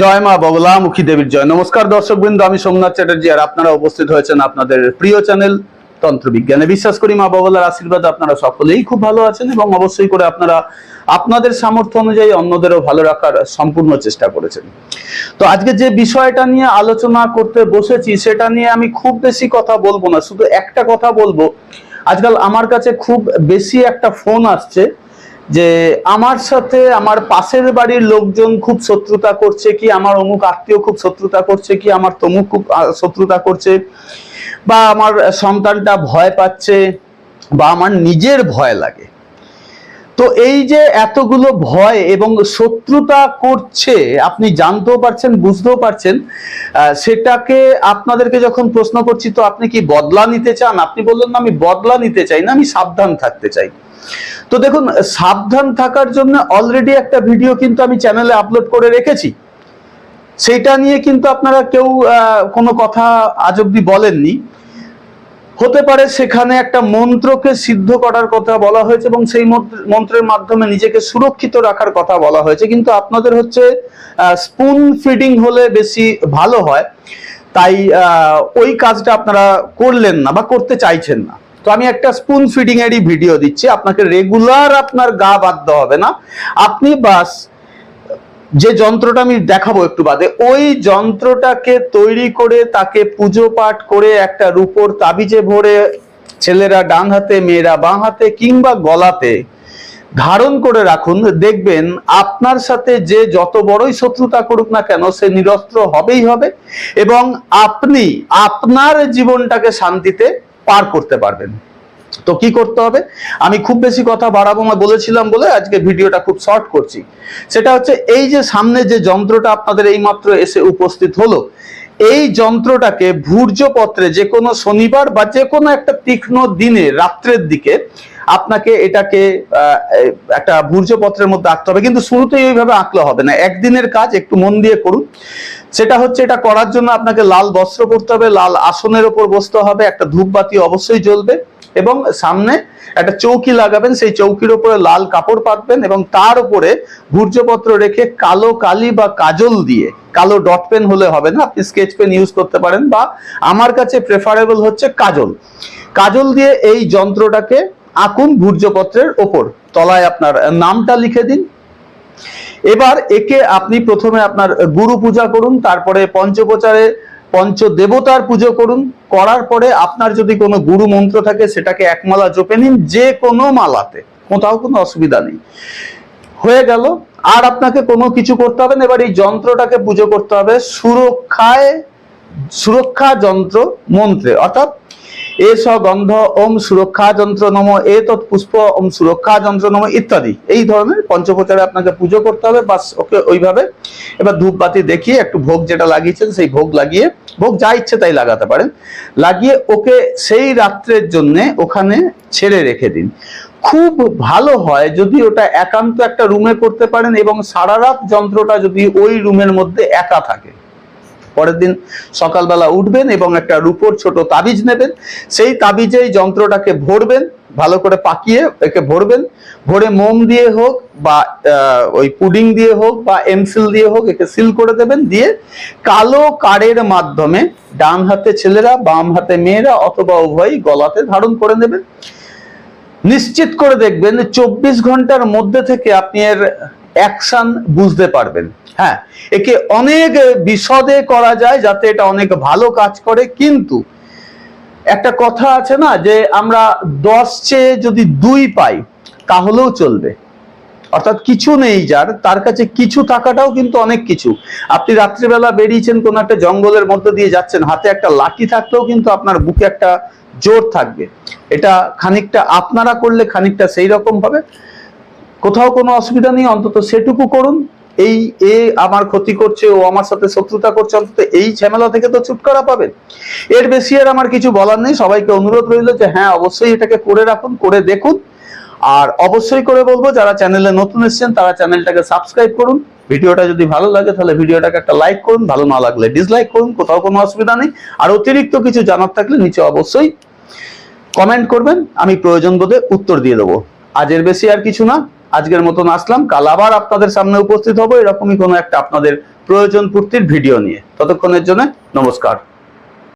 জয় মা বগলামুখী দেবীর জয়। নমস্কার দর্শক বৃন্দ আমি সোমনাথ চ্যাটার্জি আর আপনারা উপস্থিত হয়েছেন আপনাদের প্রিয় চ্যানেল তন্ত্রবিজ্ঞানে। বিশ্বাস করি মা বগলার আশীর্বাদ আপনারা সকলেই খুব ভালো আছেন এবং অবশ্যই করে আপনারা আপনাদের সামর্থ্য অনুযায়ী অন্যদেরও ভালো রাখার সম্পূর্ণ চেষ্টা করেছেন। তো আজকে যে বিষয়টা নিয়ে আলোচনা করতে বসেছি, সেটা নিয়ে আমি খুব বেশি কথা বলব না, শুধু একটা কথা বলব। আজকাল আমার কাছে খুব বেশি একটা ফোন আসছে যে আমার সাথে আমার পাশের বাড়ির লোকজন খুব শত্রুতা করছে কি, আমার অমুক আত্মীয় খুব শত্রুতা করছে কি, আমার তমুক খুব শত্রুতা করছে বা আমার সন্তানটা ভয় পাচ্ছে বা আমার নিজের ভয় লাগে। তো এই যে এতগুলো ভয় এবং শত্রুতা করছে, আপনি জানতেও পারছেন, বুঝতেও পারছেন সেটাকে আপনাদেরকে যখন প্রশ্ন করছি, তো আপনি কি বদলা নিতে চান? আপনি বললেন, না, আমি বদলা নিতে চাই না, আমি সাবধান থাকতে চাই। তো দেখুন, সাবধান থাকার জন্য অলরেডি একটা ভিডিও কিন্তু আমি চ্যানেলে আপলোড করে রেখেছি। সেইটা নিয়ে কিন্তু আপনারা কেউ কোনো কথা আজ অব্দি বলেননি। হতে পারে সেখানে একটা মন্ত্রকে সিদ্ধ করার কথা বলা হয়েছে এবং সেই মন্ত্রের মাধ্যমে নিজেকে সুরক্ষিত রাখার কথা বলা হয়েছে। কিন্তু আপনাদের হচ্ছে স্পুন ফিডিং হলে বেশি ভালো হয়। তাই ওই কাজটা আপনারা করলেন না বা করতে চাইছেন না। তো আমি একটা স্পুন ফিডিং এরই ভিডিও দিচ্ছি। আপনাকে রেগুলার আপনার গা বাধ্য হবে না। আপনি বাস যে যন্ত্রটা আমি দেখাবো একটু বাদে, ওই যন্ত্রটাকে তৈরি করে তাকে পুজো পাঠ করে একটা রূপোর তাবিজে ভরে ছেলেরা ডান হাতে, মেয়েরা বাঁ হাতে কিংবা গলাতে ধারণ করে রাখুন, দেখবেন আপনার সাথে যে যত বড়ই শত্রুতা করুক না কেন, সে নিরস্ত্র হবেই হবে এবং আপনি আপনার জীবনটাকে শান্তিতে পার করতে পারবেন। তো কি করতে হবে? আমি খুব বেশি কথা বাড়াবো না, বলেছিলাম বলে আজকে ভিডিওটা খুব শর্ট করছি। সেটা হচ্ছে, এই যে সামনে যে যন্ত্রটা আপনাদের এইমাত্র এসে উপস্থিত হলো এই যন্ত্রটাকে ভূর্জপত্রে যে কোনো শনিবার বা যে কোনো একটা তীক্ষ্ণ দিনে, রাত্রের দিকে আপনাকে এটাকে একটা ভূর্জপত্রের মধ্যে আঁকতে হবে। কিন্তু শুরুতেই ওইভাবে আঁকলে হবে না। একদিনের কাজ একটু মন দিয়ে করুন। সেটা হচ্ছে এটা করার জন্য আপনাকে লাল বস্ত্র পরতে হবে, লাল আসনের ওপর বসতে হবে, একটা ধূপবাতি অবশ্যই জ্বলবে এবং সামনে একটা চৌকি লাগাবেন, সেই চৌকির উপরে লাল কাপড় পাতবেন এবং তার উপরে ভূর্জপত্র রেখে কালো কালি বা কাজল দিয়ে কালো ডট পেন হলে হবে না, আপনি স্কেচ পেন ইউজ করতে পারেন বা আমার কাছে প্রেফারেবল হচ্ছে কাজল। কাজল দিয়ে এই যন্ত্রটাকে আঁকুন ভূর্জপত্রের ওপর, তলায় আপনার নামটা লিখে দিন। এবার একে আপনি প্রথমে আপনার গুরু পূজা করুন, তারপরে পঞ্চপ্রচারে পঞ্চ দেবতার পুজো করুন, করার পরে আপনার যদি কোনো গুরু মন্ত্র থাকে, সেটাকে একমালা জপে নিন, যে কোনো মালাতে। কোথাও কোনো অসুবিধা নেই। হয়ে গেল আর আপনাকে কোনো কিছু করতে হবে না। এবার এই যন্ত্রটাকে পুজো করতে হবে। সুরক্ষায়, সুরক্ষা যন্ত্র মন্ত্রে। অর্থাৎ, এ স গন্ধ ওম সুরক্ষা যন্ত্র নম, এ তৎপুষ্প ওম সুরক্ষা যন্ত্র নম ইত্যাদি। এই ধরনের পঞ্চপ্রচারে আপনাকে পুজো করতে হবে। বাস, ওকে ওইভাবে। এবার ধূপবাতি দেখিয়ে একটু ভোগ যেটা লাগিয়েছেন, সেই ভোগ লাগিয়ে, ভোগ যা ইচ্ছে তাই লাগাতে পারেন। লাগিয়ে ওকে সেই রাত্রের জন্য ওখানে ছেড়ে রেখে দিন। খুব ভালো হয় যদি ওটা একান্ত একটা রুমে করতে পারেন এবং সারা রাত যন্ত্রটা যদি ওই রুমের মধ্যে একা থাকে। পরের দিন সকালবেলা উঠবেন এবং একটা রূপোর ছোট তাবিজ নেবেন। সেই তাবিজে যন্ত্রটাকে ভরবেন, ভালো করে পাকিয়ে একে ভরবেন। ভরে মোম দিয়ে হোক বা ওই পুডিং দিয়ে হোক বা এমসিল দিয়ে হোক একে সিল করে দেবেন। দিয়ে কালো কারের মাধ্যমে ডান হাতে ছেলেরা, বাম হাতে মেয়েরা অথবা উভয়ই গলাতে ধারণ করে নেবেন। নিশ্চিত করে দেখবেন চব্বিশ ঘণ্টার মধ্যে থেকে আপনি এর অ্যাকশন বুঝতে পারবেন। হ্যাঁ একে অনেক বিশদে করা যায় যাতে এটা অনেক ভালো কাজ করে। কিন্তু একটা কথা আছে না যে আমরা দশ চেয়ে যদি দুই পাই, তাহলেও চলবে। অর্থাৎ কিছু নেই যার, তার কাছে কিছু থাকাটাও কিন্তু অনেক কিছু। আপনি রাত্রিবেলা বেরিয়েছেন কোন একটা জঙ্গলের মধ্যে দিয়ে যাচ্ছেন, হাতে একটা লাঠি থাকলেও কিন্তু আপনার বুকে একটা জোর থাকবে। এটা খানিকটা আপনারা করলে খানিকটা সেই রকম হবে কোথাও কোনো অসুবিধা নেই, অন্তত সেটুকু করুন। এই, এ আমার ক্ষতি করছে, ও আমার সাথে শত্রুতা করছে, অন্তত এই ঝামেলা থেকে তো ছুটকারা পাবেন। এর বেশি আর আমার কিছু বলার নেই, সবাইকে অনুরোধ রইল যে হ্যাঁ অবশ্যই এটাকে করে রাখুন, করে দেখুন। আর অবশ্যই করে বলব, যারা চ্যানেলে নতুন এসছেন, তারা চ্যানেলটাকে সাবস্ক্রাইব করুন। ভিডিওটা যদি ভালো লাগে, তাহলে ভিডিওটাকে একটা লাইক করুন, ভালো না লাগলে ডিসলাইক করুন, কোথাও কোনো অসুবিধা নেই। আর অতিরিক্ত কিছু জানার থাকলে নিচে অবশ্যই কমেন্ট করবেন, আমি প্রয়োজন বোধে উত্তর দিয়ে দেবো। আজের বেশি আর কিছু না, আজকের মতন আসলাম, কাল আবার আপনাদের সামনে উপস্থিত হব, এরকমই কোনো একটা আপনাদের প্রয়োজন পূর্তির ভিডিও নিয়ে। ততক্ষণের জন্য নমস্কার।